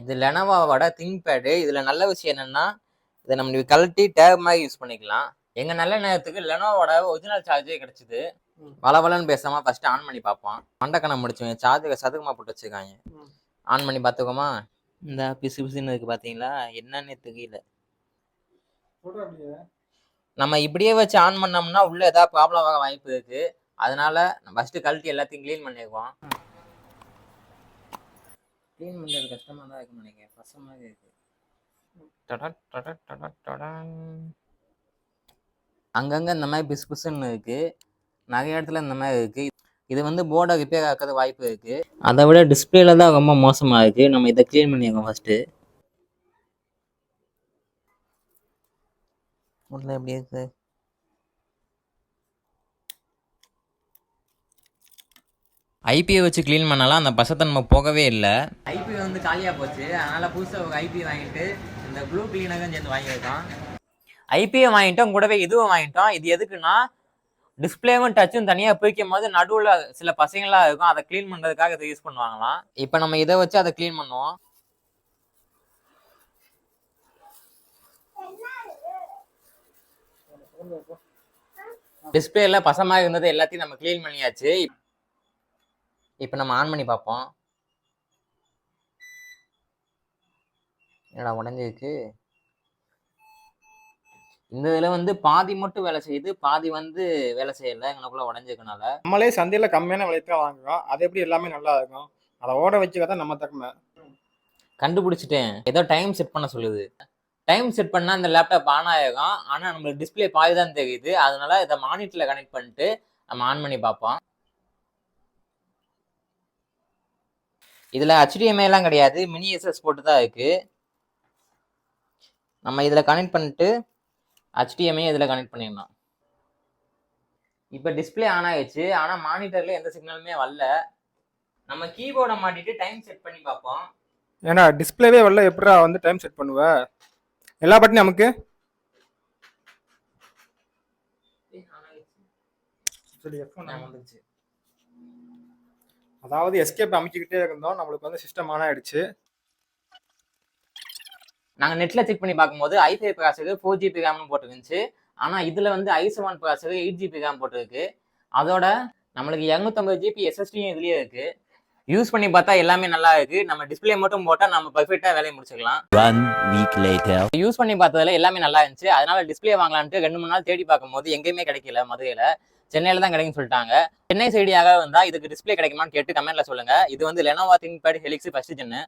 இது லெனோவாவோட think pad இதுல நல்ல விஷயம் என்னன்னா இதை நம்ம கழட்டி டேப் மாதிரி யூஸ் பண்ணிக்கலாம். எங்க நல்ல நேரத்துக்கு லெனோவோட ஒரிஜினல் சார்ஜே கிடைச்சிது. வளவலன்னு பேசாம ஃபர்ஸ்ட் ஆன் பண்ணி பார்ப்போம். மண்டக்கணம் முடிச்சுங்க சார்ஜர் சதுக்கமா போட்டு வச்சிருக்காங்க. ஆன் பண்ணி பார்த்துக்கோமா. இந்த பிசு பிசுன்னு இருக்கு பாத்தீங்களா என்னன்னு தெரியல. நம்ம இப்படியே வச்சு ஆன் பண்ணோம்னா உள்ள ஏதாவது ப்ராப்ளம் வர வாய்ப்பு இருக்கு. அதனால ஃபர்ஸ்ட் கழட்டி எல்லாத்தையும் க்ளீன் பண்ணிடுவோம். க்ளீன் பண்ணுறது கஷ்டமா தான் இருக்குன்னு நினைக்கிறேன். கஷ்டமாக இருக்கு. டடட் டடட் டடட் டடன். அங்கங்க இந்த மாதிரி பிசு பிசுன்னு இருக்கு. நிறைய இடத்துல இந்த மாதிரி இருக்கு. இது வந்து போர்டை ரிப்பேர் ஆக்கிறது வாய்ப்பு இருக்கு. அதை விட டிஸ்பிளேல தான் ரொம்ப மோசமா இருக்கு. நம்ம இதை க்ளீன் பண்ணிடுவோம் ஃபர்ஸ்ட் உள்ள எப்படி இருக்கு? ஐபியை வச்சு க்ளீன் பண்ணாலாம். அந்த பசத்தன்மை போகவே இல்லை. ஐபி வந்து காலியாக போச்சு. அதனால புதுசாக ஒரு ஐபி வாங்கிட்டு இந்த ப்ளூ கிளீனரும் சேர்ந்து வாங்கியிருக்கோம். ஐபியை வாங்கிட்டோம். கூடவே இதுவும் வாங்கிட்டோம். இது எதுக்குன்னா டிஸ்பிளேவும் டச்சும் தனியாக பிரிக்கும் போது நடுவில் சில பசங்களாம் இருக்கும். அதை க்ளீன் பண்ணுறதுக்காக இதை யூஸ் பண்ணுவாங்களாம். இப்போ நம்ம இதை வச்சு அதை க்ளீன் பண்ணுவோம். டிஸ்பிளேல பசமா இருந்தது எல்லாத்தையும் நம்ம க்ளீன் பண்ணியாச்சு. இப்போ நம்ம ஆன் பண்ணி பார்ப்போம். என்னடா உடஞ்சிருக்கு இந்த இதில் வந்து பாதி மட்டும் வேலை செய்யுது பாதி வந்து வேலை செய்யல எங்களுக்குள்ள உடஞ்சிருக்கனால. நம்மளே சந்தையில கம்மியான விலைக்கு தான் வாங்குறோம். அது எப்படி எல்லாமே நல்லா இருக்கும்? அதை ஓட வச்சுக்க நம்ம தக்கமை கண்டுபிடிச்சிட்டேன். ஏதோ டைம் செட் பண்ண சொல்லுது. டைம் செட் பண்ணால் இந்த லேப்டாப் ஆன் ஆகும் ஆனால் நம்மளுக்கு டிஸ்பிளே பாதி தான் தெரியுது. அதனால இதை மானிட்டரில் கனெக்ட் பண்ணிட்டு நம்ம ஆன் பண்ணி பார்ப்போம். இதில் HDMI எல்லாம் கிடையாது. மினி எஸ்எஸ் போட்டு தான் இருக்கு. நம்ம இதில் கனெக்ட் பண்ணிட்டு HDMI இதில் கனெக்ட் பண்ணிடலாம். இப்போ டிஸ்பிளே ஆன் ஆயிடுச்சு. ஆனால் மானிட்டரில் எந்த சிக்னலுமே வரல. நம்ம கீபோர்டை மாட்டிட்டு டைம் செட் பண்ணி பார்ப்போம். ஏன்னா டிஸ்பிளேவே வரல. எப்படா வந்து டைம் செட் பண்ணுவ? எல்லா பட்டனும் நமக்கு? சரி ஞாபகம் வந்துருச்சு. அதாவது எஸ்கேப் அமைக்கிக்கிட்டே இருந்தோம். நம்மளுக்கு வந்து சிஸ்டம் ஆன் ஆயிடுச்சு. நாங்க நெட்ல செக் பண்ணி பார்க்கும்போது ஐஃபை ப்ராசர் ஃபோர் ஜிபி ரேம்னு போட்டுருந்துச்சு. ஆனா இதுல வந்து i seven processor eight GB RAM போட்டிருக்கு. அதோட நம்மளுக்கு இரநூத்தம்பது ஜிபி எஸ்எஸ்டியும் இதுலயே இருக்கு. யூஸ் பண்ணி பார்த்தா எல்லாமே நல்லா இருக்கு. நம்ம டிஸ்பிளே மட்டும் போட்டா நம்ம பர்ஃபெக்டா வேலையை முடிச்சுக்கலாம். One week later. யூஸ் பண்ணி பார்த்ததுல எல்லாமே நல்லா இருந்துச்சு. அதனால டிஸ்பிளே வாங்கலான்ட்டு ரெண்டு மூணு நாள் தேடி பார்க்கும்போது எங்கேயுமே கிடைக்கல மதுரையில. சென்னையில தான் கிடைக்குன்னு சொல்லிட்டாங்க. சென்னை சைடியாக வந்தால் இதுக்கு டிஸ்பிளே கிடைக்குமான்னு கேட்டு கமெண்ட்ல சொல்லுங்க. இது வந்து Lenovo ThinkPad Helix first gen